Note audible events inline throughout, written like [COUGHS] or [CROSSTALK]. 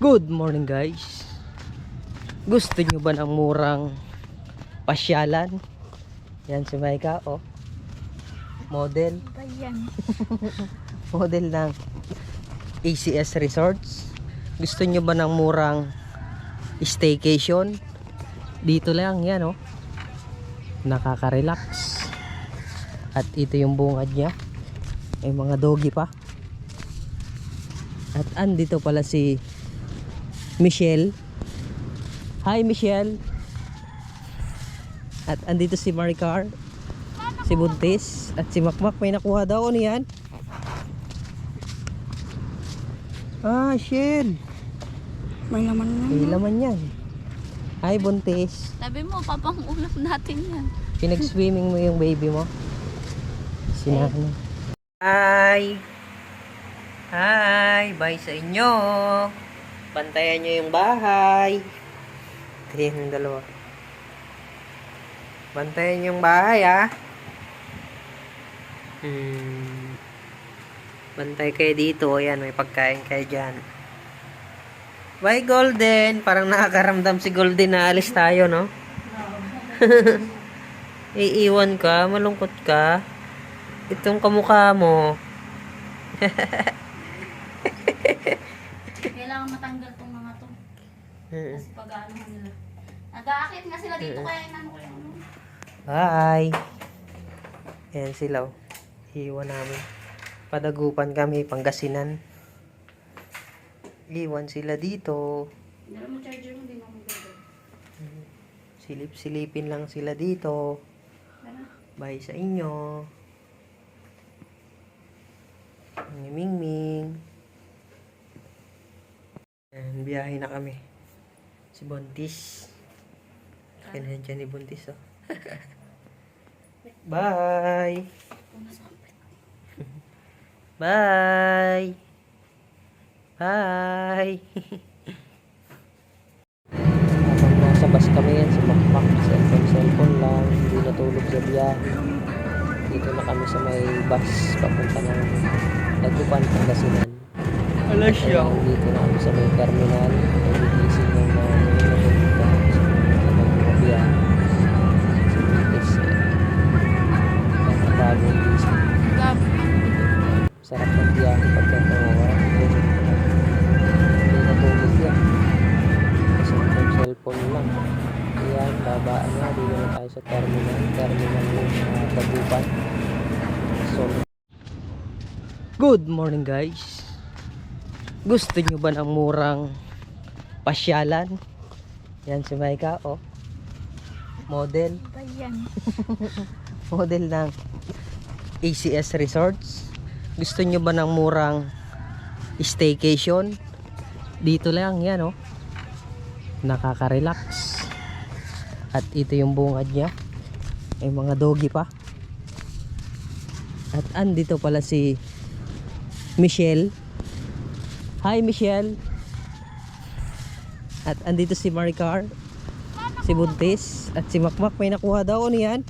Good morning guys. Gusto nyo ba ng murang pasyalan? Yan si Maika oh. Model? [LAUGHS] Model ng ACS Resorts. Gusto nyo ba ng murang staycation? Dito lang yan oh. Nakaka-relax. At ito yung bungad niya. May mga doggy pa. At andito pala si Michelle. Hi Michelle. At andito si Maricar. Si Buntis. At si Makmak may nakuha daw. Ano yan? Ah, Shell. May laman na. May laman yan. Hi Buntis. Sabi mo, papang-ulam natin yan. Pinag-swimming mo yung baby mo. Sinano. Hi. Hi. Bye sa inyo. Bantayan nyo yung bahay. Ayan yung dalawa. Bantayan yung bahay, ah. Hmm. Bantay kayo dito. Ayan, may pagkain kayo dyan. Bye, Golden. Parang nakakaramdam si Golden na alis tayo, no? [LAUGHS] Iiwan ka, malungkot ka. Itong kamukha mo. [LAUGHS] Kailangan matanggal tong mga to. Mm. Kasi pag-ano nila. Nag-aakit nga sila dito kaya inano ko yung ano. Bye. Ayan sila. oh. Iwan namin. Padagupan kami, Pangasinan. Iwan sila dito. Dala mo charger mo, di mo. Silip-silipin lang sila dito. Bye sa inyo. Ni Ming Ming. Ayan, biyahe na kami. Si Buntis. Kanahan dyan ni Buntis, oh. [LAUGHS] [LAUGHS] Bye! Bye! Bye! Habang nasa bus kami yan, si Makmak, cellphone, cellphone lang, hindi natulog sa biyahe. Dito na kami sa may bus, papunta ng Dagupan, Pangasinan. Kaya dito na kami sa may terminal, nagigising ng mga. Sarap ng biyahe pagka tawa. Hindi natulog yan. Kasi yung cellphone lang. Ayan, babaan na. Dito na tayo sa terminal. Terminal ng uh, Dagupan. So, Good morning guys. Gusto nyo ba ng murang pasyalan? Yan si Maika, oh. Model. Ba yan? [LAUGHS] Model ng ACS Resorts. Gusto nyo ba ng murang staycation? Dito lang yan, oh. Nakaka-relax. At ito yung bungad niya. May mga doggy pa. At andito pala si Michelle. Hi Michelle. At andito si Maricar. Si Buntis. At si Makmak may nakuha daw. Ano yan?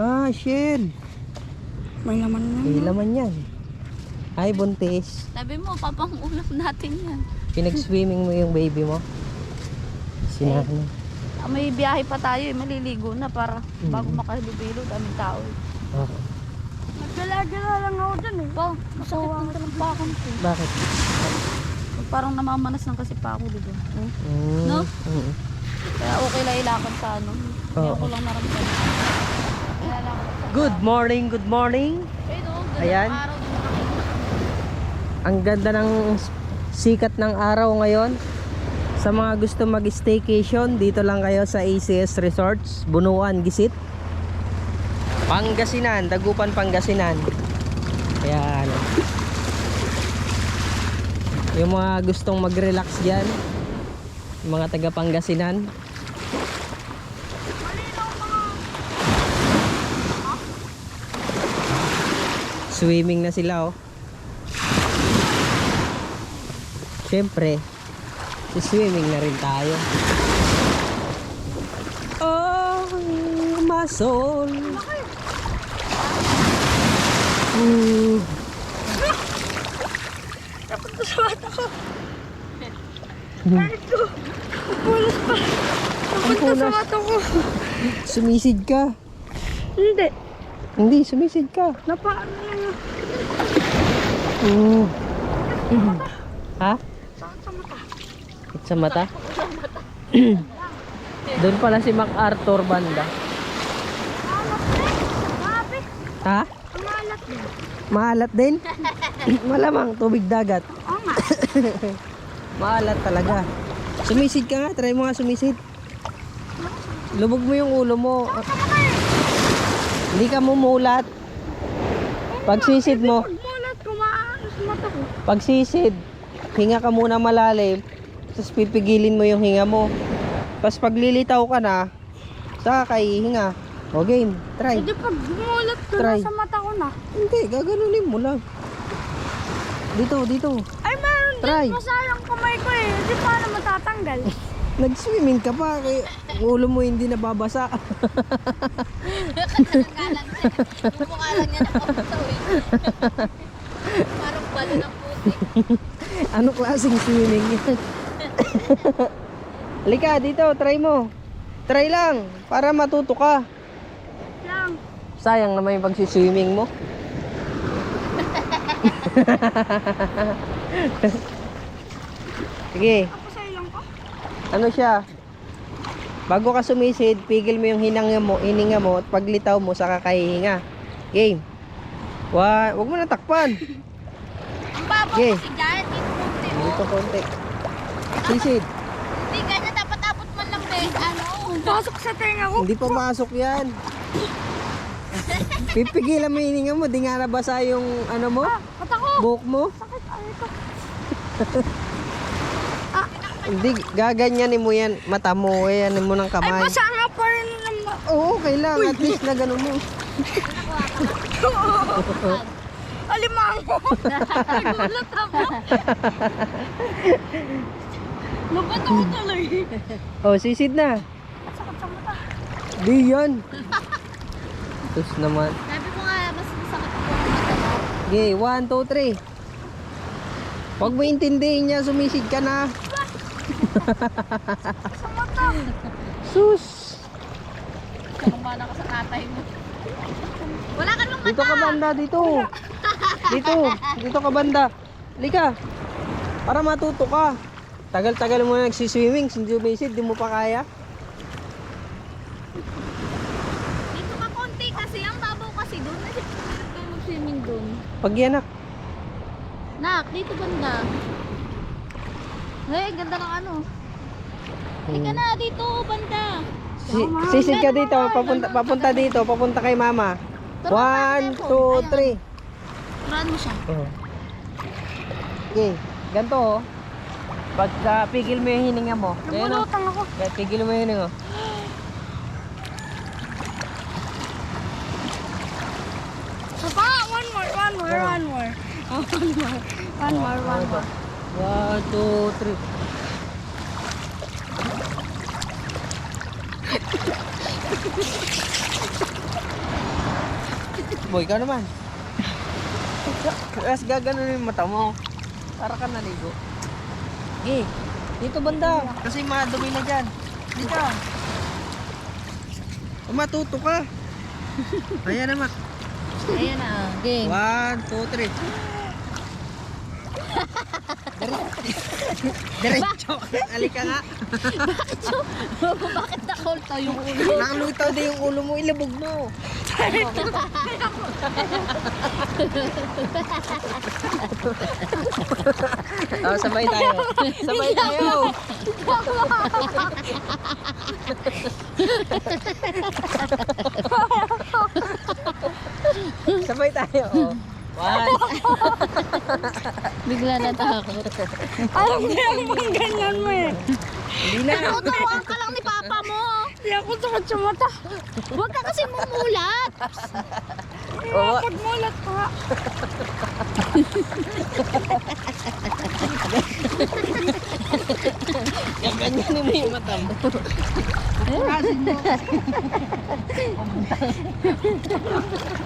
Ah, Shell. May laman na. May laman yan. Hi, Buntis. Sabi mo, papang-ulam natin yan. Pinag-swimming mo yung baby mo. Sinano. Ah, May biyahe pa tayo eh, maliligo na para bago makahilubilo, daming tao eh. Oh, Nagdala-dala lang ako dyan eh. Ba, masakit ng talampakan ko. bakit? Parang namamanas lang kasi pa ako, di ba? Hmm? Mm, No? mm. Kaya okay lang ilakad sa ano. Kaya Oo. ako lang naramdaman. Kaya lang ako. Good morning, good morning. Eh, no, gandang Ayan. araw din. Ang ganda ng sikat ng araw ngayon. Sa mga gusto mag-staycation, dito lang kayo sa ACS Resorts, Bunuan, Gisit. Pangasinan, Dagupan, Pangasinan. Kaya ano. Yung mga gustong mag-relax diyan, mga taga Pangasinan. Swimming na sila oh. Siyempre, swimming na rin tayo. Oh, masol. Mm. sa mata ko. Kahit ko. Pulas pa. Napunta sa mata ko. Sumisid ka. Hindi. Hindi, sumisid ka. Napaano na. Mm. ha? Sakit sa mata. Sa mata? Doon pala si MacArthur banda. Alat din. Grabe. Ha? Ang alat din. Maalat din? [LAUGHS] Malamang, tubig dagat. Oo nga. [COUGHS] Maalat talaga. Sumisid ka nga, try mo nga sumisid. Lubog mo yung ulo mo. Hindi ka mumulat. Pag sisid mo, Pag mulat ko, maano sa mata ko. pag sisid, hinga ka muna malalim, tapos pipigilin mo yung hinga mo. Tapos pag lilitaw ka na, saka kay hinga. O game, try. Hindi pag mulat ko Try. na sa mata ko na. Hindi, gaganunin mo lang. Dito, dito. Ay, meron Try. din masayang kamay ko eh. Hindi paano matatanggal. [LAUGHS] Nag-swimming ka pa, kaya ulo mo hindi nababasa. Mumukha lang niya na photo eh. Parang balo ng putik. ano klaseng swimming yan? [LAUGHS] Halika, dito, try mo. Try lang, para matuto ka. Sayang naman yung pagsiswimming mo. Sige, Ako sa ilang ko. ano siya? Bago ka sumisid, pigil mo yung hinanga mo, hininga mo, at paglitaw mo, saka kahihinga. Game. Wa, wag mo na takpan. Ang babaw Okay. kasi dyan. Hindi mo. Dito konti. Sisid. Hindi ganyan. Dapat abot man lang be. Ano? Pasok sa tenga ko. Hindi pa pasok yan. Pipigilan mo yung hininga mo, di nga nabasa yung ano mo, Ah, mata ko. buhok mo. Sakit. Ay, ito. [LAUGHS] Hindi, gaganyanin mo yan, mata mo, yan mo ng Ay, kamay. basa nga pa rin ng ma- Oo, okay lang, at least na ganun mo. [LAUGHS] Alimango. [LAUGHS] Nagulat ako. Nabato ko tuloy. Oh, sisid na. Sakit sa mata. Di yan. Tapos naman. Sabi mo nga, mas masakit po ang mata mo. Okay, one, two, three. Huwag mo intindihin niya, sumisid ka na. Sa [LAUGHS] mata. Sus! Kumana ka sa tatay mo. Wala ka nung Dito ka banda, dito. Dito, dito ka banda. Lika. Para matuto ka. Tagal-tagal mo na nagsiswimming, hindi sumisid, di mo pa kaya. Dito ka konti kasi. Ang babaw kasi doon. Pinag kayo mag-swimming doon. Pag yan, nak. Nak, dito banda. Hey, ganda ng ano. Ika na, dito, banda. Si- sisid ka dito, papunta, papunta dito, papunta kay mama. One, two, three. Turaan mo siya. Okay, ganito oh. Pagka pigil mo yung hininga mo. Oh. Nabulutang ako. Pigil mo yung hininga. So, pa, one more, one more, one more. [LAUGHS] Oh, one more. One more, one more. One, two, three. Boy, ikaw naman. Tapos gaganon yung mata mo. Para ka naligo. Okay, dito banda. Kasi madumi na dyan. Dito ka. Matuto ka. Ayan naman. Ayan na, game. One, two, three. Diretso. Alika nga. [LAUGHS] Bakit nakultaw yung ulo? Nakalutaw din yung ulo mo, ilabog mo. oh, sabay tayo. Sabay tayo. [LAUGHS] sabay tayo. Oh. One. [LAUGHS] Bigla natakot. Alam ko yung bang ganyan mo eh. Hindi na. Tuturuan ka lang ni papa mo. Hindi ako sa mata. Huwag ka kasi mumulat. Oo. Pag mulat ko nga. Ganyan mo yung mata mo. [LAUGHS]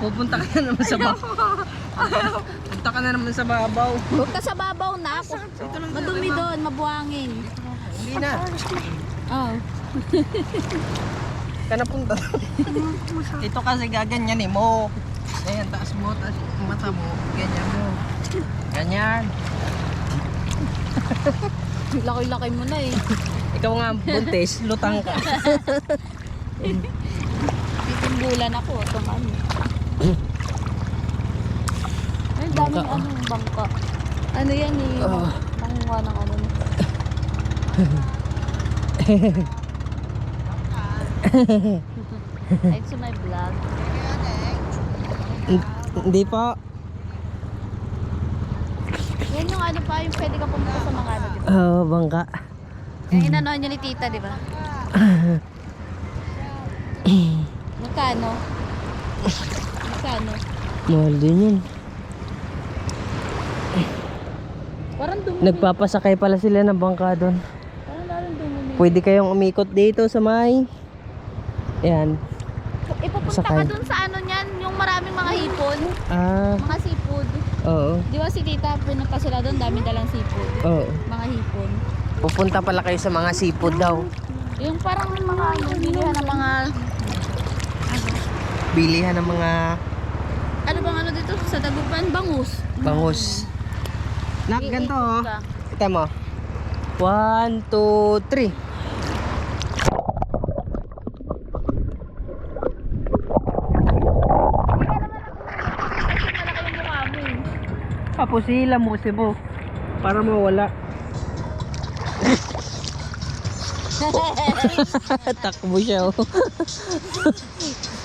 Pupunta ka na naman sa bako. Punta ka na naman sa babaw. Huwag ka sa babaw na ako. Madumi doon, mabuhangin. Hindi na. Oh. Ka na punta. Ito kasi gaganyanin mo. Ayan, taas mo, taas yung mata mo. Ganyan mo. Ganyan. Laki-laki mo na eh. Ikaw nga buntis, lutang ka. [LAUGHS] Titimbulan ako. Itong ano. Ay, daming ano, bangka. Ano yan eh. Ah. Nanguha ng ano. [LAUGHS] Ay, to my vlog. Hindi po. Yan yung ano pa, yung pwede ka pumunta sa mga ano, di ba? Oh, bangka. Yung inanoan nyo ni tita, di ba? [LAUGHS] Magkano? Magkano? Mahal din yun. Parang dumi. Nagpapasakay pala sila ng bangka doon. Parang lalong dumi. Pwede kayong umikot dito sa may... Ayan. Ipupunta Sakay. ka dun sa ano niyan, yung maraming mga hipon, Ah, mga seafood. oo. Di ba si tita, pinunta sila doon, dami dalang seafood. Oo. Mga hipon. Pupunta pala kayo sa mga seafood daw. Yung parang mga ano, bilihan ng mga, Bilihan ng mga ano bang ano dito sa Dagupan? Bangus. bangus. Nak, ganito oh. Kita mo. One, two, three. Mukha mo mo si Bo. Para mawala. [LAUGHS] [LAUGHS] Takbo siya oh. [LAUGHS]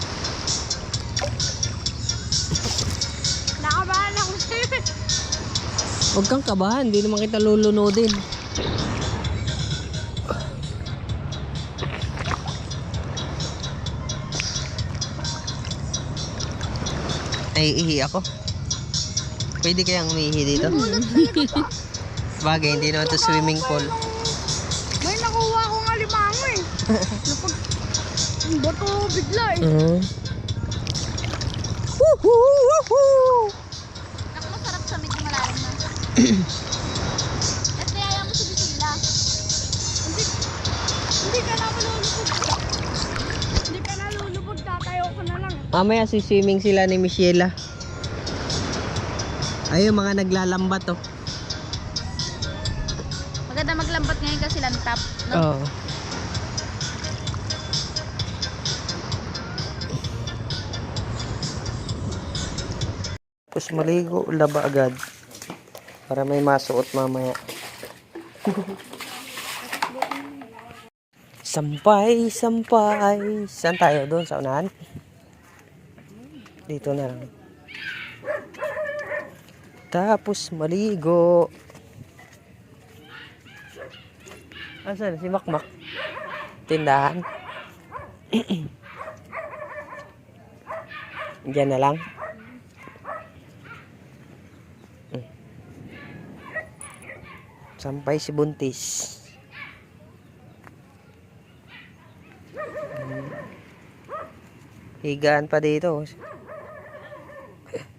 Huwag kang kabahan, hindi naman kita lulunodin. Ay, ihi ako. Pwede kayang umihi dito? Bagay, hindi naman to swimming pool. May nakuha ko nga limango eh. [LAUGHS] Napag... Ang bato bigla eh. Uh. Woohoo! Woohoo! At kaya mo sa bisila. Hindi, hindi ka na malulubog. Hindi ka na lulubog, tatayo ko na lang. Mamaya si swimming sila ni Michela. Ayun, mga naglalambat oh. Maganda maglambat ngayon kasi lantap. No? Oo. Tapos maligo, laba agad. Para may masuot mamaya. sampay, sampay. Saan tayo doon? Sa unahan? Dito na lang. Tapos maligo. Asan si Makmak? Tindahan. [CLEARS THROAT] Diyan na lang. Sampay si Buntis. Higaan pa dito.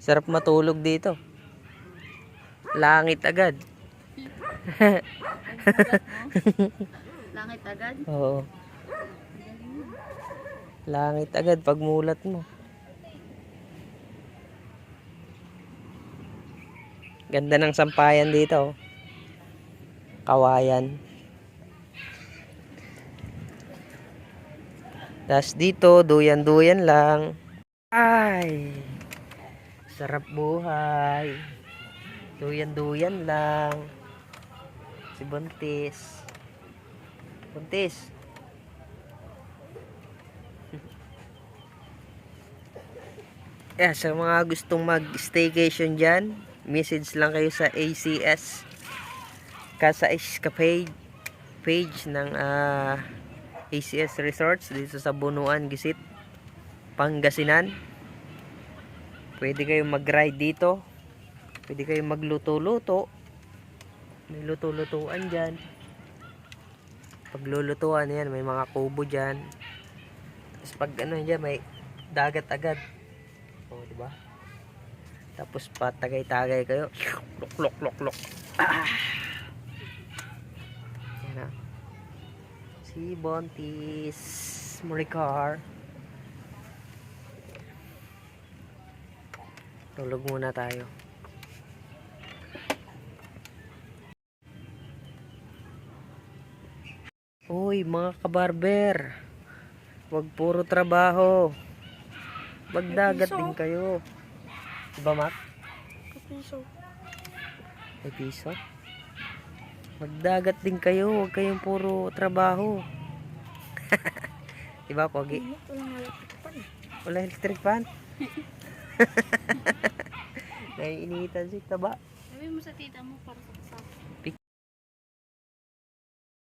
Sarap matulog dito. Langit agad. Langit agad. Oo. Langit agad pag mulat mo. Ganda ng sampayan dito. oh. Kawayan. Tapos dito, duyan-duyan lang. Ay! Sarap buhay. Duyan-duyan lang. Si Buntis. Buntis. [LAUGHS] Yeah, sa mga gustong mag-staycation dyan, message lang kayo sa ACS Casa Escapade page ng ah, ACS Resorts dito sa Bunuan, Gisit, Pangasinan. Pwede kayong mag-ride dito. Pwede kayong magluto-luto. May luto-lutuan dyan. Paglulutuan yan, may mga kubo dyan. Tapos pag ano dyan, may dagat agad. O, di ba? Tapos patagay-tagay kayo. Lok, lok, lok, lok. Ah. Si Bontis Moricar. Tulog muna tayo. Uy, mga kabarber. Huwag puro trabaho. Magdagat piso. din kayo. Diba, Mac? Kapiso. May piso? Magdagat din kayo. Huwag kayong puro trabaho. [LAUGHS] diba, Pogi? Wala electric fan? [LAUGHS] Naiinitan si Taba. Sabi mo sa tita mo para sa